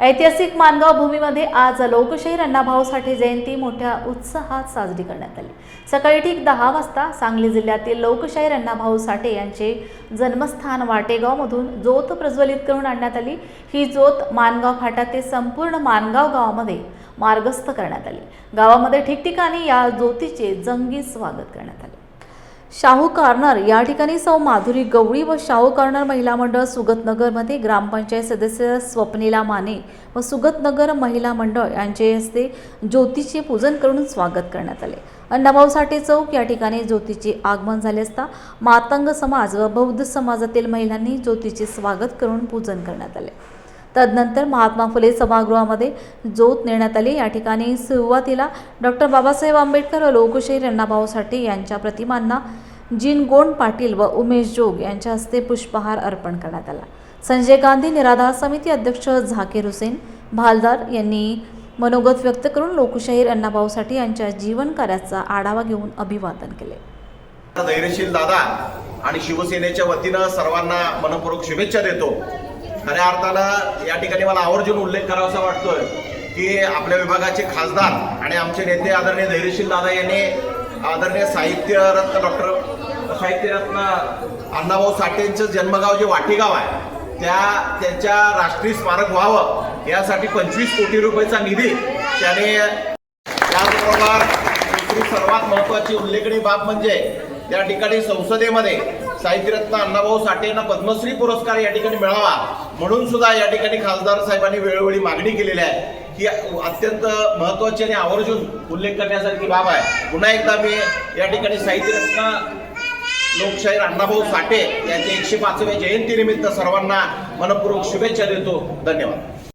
ऐतिहासिक मानगाव भूमीमध्ये आज लोकशाहीर अण्णाभाऊ साठे जयंती मोठ्या उत्साहात साजरी करण्यात आली. सकाळी ठीक दहा वाजता सांगली जिल्ह्यातील लोकशाहीर अण्णाभाऊ साठे यांचे जन्मस्थान वाटेगावमधून ज्योत प्रज्वलित करून आणण्यात आली. ही ज्योत मानगाव फाटा ते संपूर्ण मानगाव गावामध्ये मार्गस्थ करण्यात आली. गावामध्ये ठिकठिकाणी या ज्योतीचे जंगी स्वागत करण्यात आले. शाहू कॉर्नर या ठिकाणी सौ माधुरी गवळी व शाहू कॉर्नर महिला मंडळ सुगतनगरमध्ये ग्रामपंचायत सदस्य स्वप्निला माने व सुगतनगर महिला मंडळ यांचे हस्ते ज्योतीचे पूजन करून स्वागत करण्यात आले. अण्णाभाऊ साठे चौक या ठिकाणी ज्योतीचे आगमन झाले असता मातंग समाज व बौद्ध समाजातील महिलांनी ज्योतीचे स्वागत करून पूजन करण्यात आले. तदनंतर महात्मा फुले सभागृहामध्ये ज्योत नेण्यात आली. या ठिकाणी सुरुवातीला डॉक्टर बाबासाहेब आंबेडकर व लोकशाहीर अण्णाभाऊ साठे यांच्या प्रतिमांना जिनगोंड पाटील व उमेश जोग यांच्या हस्ते पुष्पहार अर्पण करण्यात आला. संजय गांधी निराधार समिती अध्यक्ष झाकीर हुसेन भालदार यांनी मनोगत व्यक्त करून लोकशाहीर अण्णाभाऊ साठे यांच्या जीवन कार्याचा आढावा घेऊन अभिवादन केले. धैर्यशील दादा आणि शिवसेनेच्या वतीनं सर्वांना मनपूर्वक शुभेच्छा देतो. खऱ्या अर्थानं या ठिकाणी मला आवर्जून उल्लेख करावासा वाटतोय की आपल्या विभागाचे खासदार आणि आमचे नेते आदरणीय धैर्यशील दादा यांनी आदरणीय साहित्यरत्न डॉक्टर साहित्यरत्न अण्णाभाऊ साठेंचं जन्मगाव जे वाटेगाव आहे त्या त्यांच्या राष्ट्रीय स्मारक व्हावं यासाठी पंचवीस कोटी रुपयाचा निधी त्याने त्याचबरोबर दुसरी सर्वात महत्वाची उल्लेखनीय बाब म्हणजे त्या ठिकाणी संसदेमध्ये साहित्यरत्न अण्णाभाऊ साठे यांना पद्मश्री पुरस्कार या ठिकाणी मिळावा. म्हणून सुद्धा या ठिकाणी खासदार साहेबांनी वेळोवेळी मागणी केलेली आहे. ही अत्यंत महत्वाची आणि आवर्जून उल्लेख करण्यासारखी बाब आहे. पुन्हा एकदा मी या ठिकाणी साहित्यरत्न लोकशाहीर अण्णाभाऊ साठे यांच्या एकशे पाचव्या जयंतीनिमित्त सर्वांना मनपूर्वक शुभेच्छा देतो. धन्यवाद.